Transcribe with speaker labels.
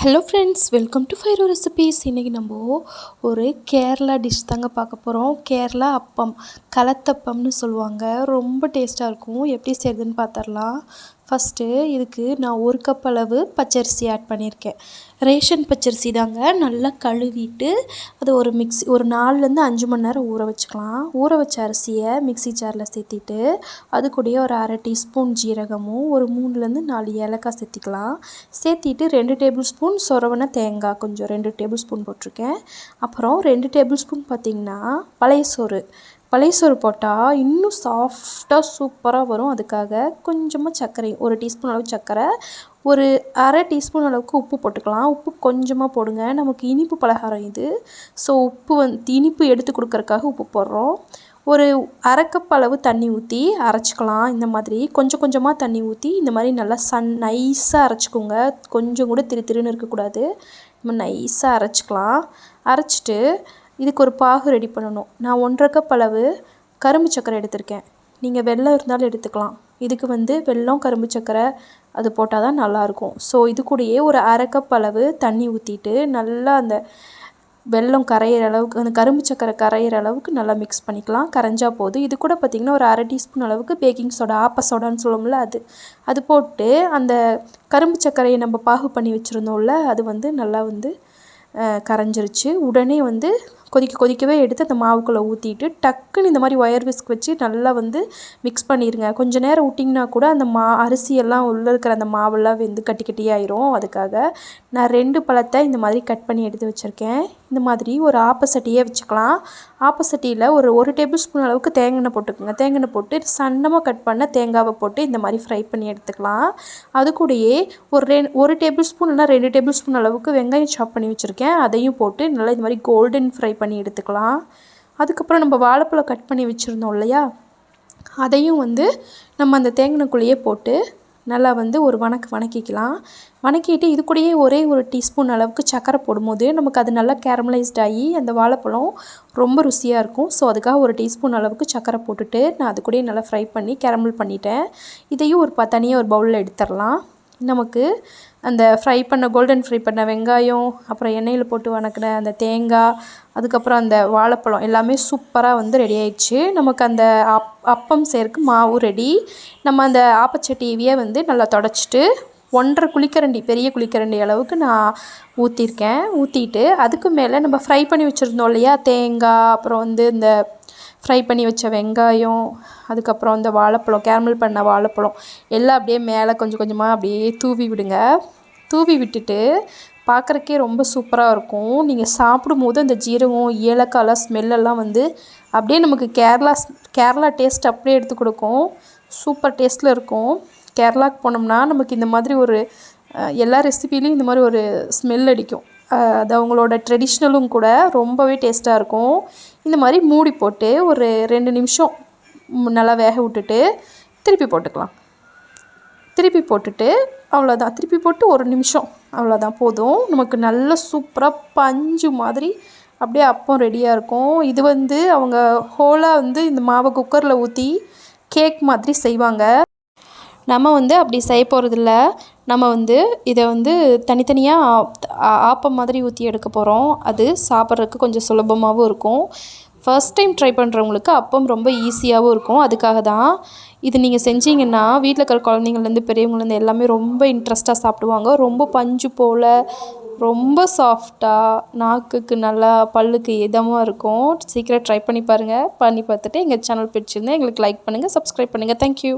Speaker 1: Hello friends welcome to ஃபைரோ recipes இன்றைக்கி நம்ம ஒரு கேரளா டிஷ் தாங்க பார்க்க போகிறோம் கேரளா அப்பம் கலத்தப்பம்னு சொல்லுவாங்க. ரொம்ப டேஸ்ட்டாக இருக்கும். எப்படி செய்யுதுன்னு பார்த்துடலாம். ஃபஸ்ட்டு இதுக்கு நான் ஒரு கப் அளவு பச்சரிசி ஆட் பண்ணியிருக்கேன் ரேஷன் பச்சரிசி தாங்க நல்லா கழுவிட்டு அது ஒரு மிக்ஸி ஒரு நாலுலேருந்து அஞ்சு மணி நேரம் ஊற வச்சுக்கலாம். ஊற வச்ச அரிசியை மிக்ஸி ஜாரில் சேர்த்திட்டு அது கூடயே ஒரு அரை டீஸ்பூன் ஜீரகமும் ஒரு மூணுலேருந்து நாலு ஏலக்காய் சேர்த்திக்கலாம். சேர்த்திட்டு ரெண்டு டேபிள் ஸ்பூன் சொரவன தேங்காய் கொஞ்சம் ரெண்டு டேபிள் ஸ்பூன் போட்டிருக்கேன். அப்புறம் ரெண்டு டேபிள் ஸ்பூன் பார்த்திங்கன்னா பழைய சோறு. பழைய சோறு போட்டால் இன்னும் சாஃப்டாக சூப்பராக வரும். அதுக்காக கொஞ்சமாக சர்க்கரை ஒரு டீஸ்பூன் அளவு சர்க்கரை ஒரு அரை டீஸ்பூன் அளவுக்கு உப்பு போட்டுக்கலாம். உப்பு கொஞ்சமாக போடுங்க. நமக்கு இனிப்பு பலகாரம் இது. ஸோ உப்பு வந்து இனிப்பு எடுத்து கொடுக்கறக்காக உப்பு போடுறோம். ஒரு அரை கப் அளவு தண்ணி ஊற்றி அரைச்சிக்கலாம். இந்த மாதிரி கொஞ்சம் கொஞ்சமாக தண்ணி ஊற்றி இந்த மாதிரி நல்லா சன் நைஸாக அரைச்சிக்கோங்க. கொஞ்சம் கூட திரு திருன்னு இருக்கக்கூடாது. நம்ம நைஸாக அரைச்சிக்கலாம். அரைச்சிட்டு இதுக்கு ஒரு பாகு ரெடி பண்ணணும். நான் ஒன்றரை கப் அளவு கரும்பு சர்க்கரை எடுத்திருக்கேன். நீங்கள் வெல்லம் இருந்தாலும் எடுத்துக்கலாம். இதுக்கு வந்து வெல்லம் கரும்பு சர்க்கரை அது போட்டால் தான் நல்லாயிருக்கும் ஸோ இது கூடயே ஒரு அரை கப் அளவு தண்ணி ஊற்றிட்டு நல்லா அந்த வெல்லம் கரையிற அளவுக்கு அந்த கரும்பு சக்கரை கரையிற அளவுக்கு நல்லா மிக்ஸ் பண்ணிக்கலாம். கரைஞ்சா போதும். இது கூட பார்த்திங்கன்னா ஒரு அரை டீஸ்பூன் அளவுக்கு பேக்கிங் சோடா ஆப்ப சோடான்னு சொல்லுவோம்ல அது. அது போட்டு அந்த கரும்பு சர்க்கரையை நம்ம பாகு பண்ணி வச்சுருந்தோம்ல அது வந்து நல்லா வந்து கரைஞ்சிருச்சு. உடனே வந்து கொதிக்க கொதிக்கவே எடுத்து அந்த மாவுக்குள்ளே ஊற்றிட்டு டக்குன்னு இந்த மாதிரி ஒயர் விஸ்க் வச்சு நல்லா வந்து மிக்ஸ் பண்ணிடுங்க கொஞ்சம் நேரம் விட்டிங்கன்னா கூட அந்த மா அரிசியெல்லாம் உள்ளே இருக்கிற அந்த மாவெல்லாம் வெந்து கட்டி கட்டியாயிரும் அதுக்காக நான் ரெண்டு பழத்தை இந்த மாதிரி கட் பண்ணி எடுத்து வச்சுருக்கேன். இந்த மாதிரி ஒரு ஆப்பசட்டியே வச்சுக்கலாம். ஆப்பசட்டியில் ஒரு ஒரு டேபிள் ஸ்பூன் அளவுக்கு தேங்காய் போட்டுக்கோங்க. தேங்காய் போட்டு சன்னமாக கட் பண்ண தேங்காவை போட்டு இந்த மாதிரி ஃப்ரை பண்ணி எடுத்துக்கலாம். அது கூடயே ஒரு ரெ ஒரு டேபிள் ஸ்பூன் இல்லைனா ரெண்டு டேபிள் ஸ்பூன் அளவுக்கு வெங்காயம் சாப் பண்ணி வச்சுருக்கேன். அதையும் போட்டு நல்லா இந்த மாதிரி கோல்டன் ஃப்ரை பண்ணி எடுத்துக்கலாம். அதுக்கப்புறம் நம்ம வாழைப்பழம் கட் பண்ணி வச்சுருந்தோம் இல்லையா? அதையும் வந்து நம்ம அந்த தேங்கினக்குள்ளேயே போட்டு நல்லா வந்து ஒரு வணக்கு வணக்கிக்கலாம். வணக்கிட்டு இது கூடயே ஒரே ஒரு டீஸ்பூன் அளவுக்கு சர்க்கரை போடும்போது நமக்கு அது நல்லா கேரமலைஸ்ட் ஆகி அந்த வாழைப்பழம் ரொம்ப ருசியாக இருக்கும். ஸோ அதுக்காக ஒரு டீஸ்பூன் அளவுக்கு சர்க்கரை போட்டுட்டு நான் அது கூடயே நல்லா ஃப்ரை பண்ணி கேரமல் பண்ணிட்டேன். இதையும் ஒரு ப தனியாக ஒரு பவுலில் எடுத்துடலாம். நமக்கு அந்த ஃப்ரை பண்ண கோல்டன் ஃப்ரை பண்ண வெங்காயம் அப்புறம் எண்ணெயில் போட்டு வணக்கின அந்த தேங்காய் அதுக்கப்புறம் அந்த வாழைப்பழம் எல்லாமே சூப்பராக வந்து ரெடி ஆயிடுச்சு. நமக்கு அந்த அப் அப்பம் செய்கிறதுக்கு மாவு ரெடி நம்ம அந்த ஆப்பச்சட்டிவியை வந்து நல்லா தொடச்சிட்டு ஒன்றரை குளிக்கரண்டி பெரிய குளிக்கரண்டி அளவுக்கு நான் ஊற்றிருக்கேன் ஊற்றிட்டு அதுக்கு மேலே நம்ம ஃப்ரை பண்ணி வச்சுருந்தோம் இல்லையா? தேங்காய் அப்புறம் வந்து இந்த ஃப்ரை பண்ணி வச்ச வெங்காயம் அதுக்கப்புறம் அந்த வாழைப்பழம் கேரமல் பண்ண வாழைப்பழம் எல்லாம் அப்படியே மேலே கொஞ்சம் கொஞ்சமாக அப்படியே தூவி விடுங்க. தூவி விட்டுட்டு பார்க்குறக்கே ரொம்ப சூப்பராக இருக்கும். நீங்கள் சாப்பிடும்போது அந்த ஜீரகம் ஏலக்காய்லாம் ஸ்மெல்லெல்லாம் வந்து அப்படியே நமக்கு கேரளா கேரளா டேஸ்ட் அப்படியே எடுத்து கொடுக்கும். சூப்பர் டேஸ்ட்டில் இருக்கும். கேரளாவுக்கு போனோம்னா நமக்கு இந்த மாதிரி ஒரு எல்லா ரெசிபிலையும் இந்த மாதிரி ஒரு ஸ்மெல் அடிக்கும். அது அவங்களோட ட்ரெடிஷ்னலும் கூட ரொம்பவே டேஸ்ட்டாக இருக்கும். இந்த மாதிரி மூடி போட்டு ஒரு ரெண்டு நிமிஷம் நல்லா வேக விட்டுட்டு திருப்பி போட்டுக்கலாம். திருப்பி போட்டுட்டு அவ்வளோதான் திருப்பி போட்டு ஒரு நிமிஷம். அவ்வளோதான் போதும். நமக்கு நல்ல சூப்பராக பஞ்சு மாதிரி அப்படியே அப்பம் ரெடியாக இருக்கும். இது வந்து அவங்க ஹோலாக வந்து இந்த மாவை குக்கரில் ஊற்றி கேக் மாதிரி செய்வாங்க. நம்ம வந்து அப்படி செய்ய போகிறதில்ல நம்ம வந்து இதை வந்து தனித்தனியாக ஆப்பம் மாதிரி ஊற்றி எடுக்க போகிறோம் அது சாப்பிட்றதுக்கு கொஞ்சம் சுலபமாகவும் இருக்கும். ஃபர்ஸ்ட் டைம் ட்ரை பண்ணுறவங்களுக்கு அப்பம் ரொம்ப ஈஸியாகவும் இருக்கும். அதுக்காக தான் இது நீங்கள் செஞ்சீங்கன்னா வீட்டில் இருக்கிற குழந்தைங்கள்லேருந்து பெரியவங்கலேருந்து எல்லாமே ரொம்ப இன்ட்ரெஸ்ட்டாக சாப்பிடுவாங்க. ரொம்ப பஞ்சு போல் ரொம்ப சாஃப்டாக நாக்குக்கு நல்லா பல்லுக்கு இதமாக இருக்கும். சீக்கிரம் ட்ரை பண்ணி பாருங்கள் பண்ணி பார்த்துட்டு எங்கள் சேனல் பிடிச்சிருந்தேன் எங்களுக்கு லைக் பண்ணுங்கள் சப்ஸ்கிரைப் பண்ணுங்கள் தேங்க்யூ